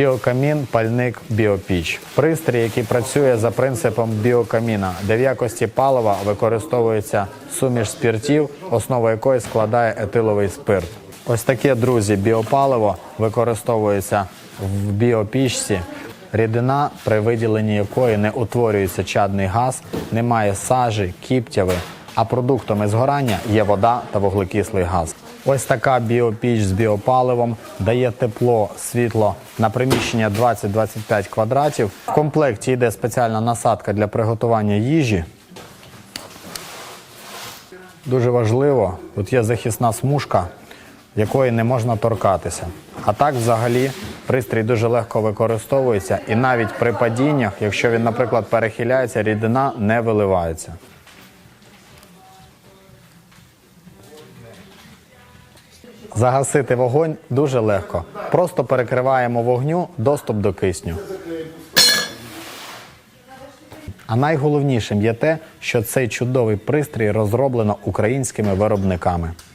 Біокамін, пальник, біопіч. Пристрій, який працює за принципом біокаміна, де в якості палива використовується суміш спіртів, основа якої складає етиловий спирт. Ось таке, друзі, біопаливо використовується в біопічці. Рідина, при виділенні якої не утворюється чадний газ, немає сажі, кіптяви, а продуктами згорання є вода та вуглекислий газ. Ось така біопіч з біопаливом дає тепло, світло на приміщення 20-25 квадратів. В комплекті йде спеціальна насадка для приготування їжі. Дуже важливо, тут є захисна смужка, якої не можна торкатися. А так, взагалі, пристрій дуже легко використовується, і навіть при падіннях, якщо він, наприклад, перехиляється, рідина не виливається. Загасити вогонь дуже легко. Просто перекриваємо вогню доступ до кисню. А найголовнішим є те, що цей чудовий пристрій розроблено українськими виробниками.